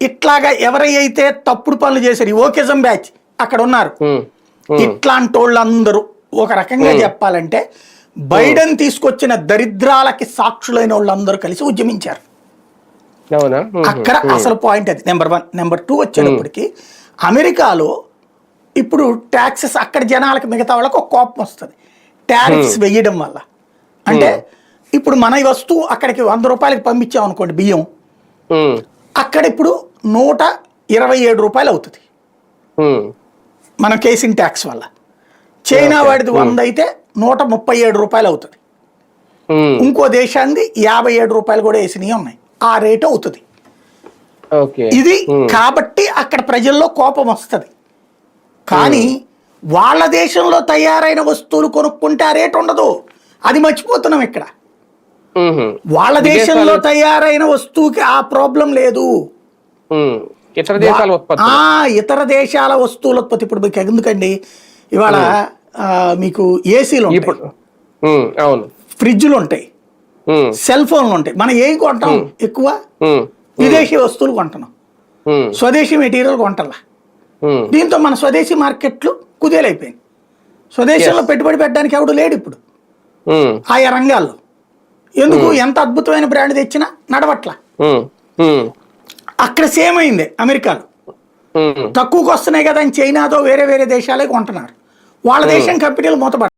ఇట్లాగా ఎవరైతే తప్పుడు పనులు చేశారు ఓకేజం బ్యాచ్ అక్కడ ఉన్నారు. ఇట్లాంటి వాళ్ళందరూ ఒక రకంగా చెప్పాలంటే బైడెన్ తీసుకొచ్చిన దరిద్రాలకి సాక్షులైన వాళ్ళందరూ కలిసి ఉద్యమించారు. అక్కడ అసలు పాయింట్ అది. నెంబర్ వన్ నెంబర్ టూ వచ్చేటప్పటికి అమెరికాలో ఇప్పుడు ట్యాక్సెస్ అక్కడ జనాలకు మిగతా వాళ్ళకి ఒక కోపం వస్తుంది. టారిఫ్స్ వేయడం వల్ల. అంటే ఇప్పుడు మన ఈ వస్తువు అక్కడికి వంద రూపాయలకి పంపించాం అనుకోండి బియ్యం అక్కడ ఇప్పుడు నూట ఇరవై ఏడు రూపాయలు అవుతుంది. మన కేసింగ్ ట్యాక్స్ వల్ల. చైనా వాడిది వంద అయితే నూట ముప్పై ఏడు రూపాయలు అవుతుంది. ఇంకో దేశాన్ని యాభై ఏడు రూపాయలు కూడా వేసినవి ఉన్నాయి. ఆ రేటు అవుతుంది. ఇది కాబట్టి అక్కడ ప్రజల్లో కోపం వస్తుంది. కానీ వాళ్ళ దేశంలో తయారైన వస్తువులు కొనుక్కుంటే ఆ రేటు ఉండదు. అది మర్చిపోతున్నాం ఇక్కడ. వాళ్ళ దేశంలో తయారైన వస్తువుకి ఆ ప్రాబ్లం లేదు. ఇతర దేశాల ఉత్పత్తి ఇతర దేశాల వస్తువుల ఉత్పత్తి. ఇప్పుడు మీకు ఎందుకండి? ఇవాళ మీకు ఏసీలు ఉంటాయి. ఇప్పుడు అవును. ఫ్రిడ్జ్లు ఉంటాయి. సెల్ ఫోన్లు ఉంటాయి. మనం ఏం కొంటాం? ఎక్కువ విదేశీ వస్తువులు కొంటున్నాం. స్వదేశీ మెటీరియల్ కొంటల్లా దీంతో మన స్వదేశీ మార్కెట్లు కుదేలైపోయింది స్వదేశంలో పెట్టుబడి పెట్టడానికి ఎవడు లేడు ఇప్పుడు. ఆయా రంగాల్లో. ఎందుకు? ఎంత అద్భుతమైన బ్రాండ్ తెచ్చినా నడవట్ల. అక్కడ సేమ్ అయింది అమెరికాలో. తక్కువకు వస్తున్నాయి కదా అని చైనాతో వేరే వేరే దేశాలే కొంటున్నారు. వాళ్ళ దేశం కంపెనీలు మూతపడ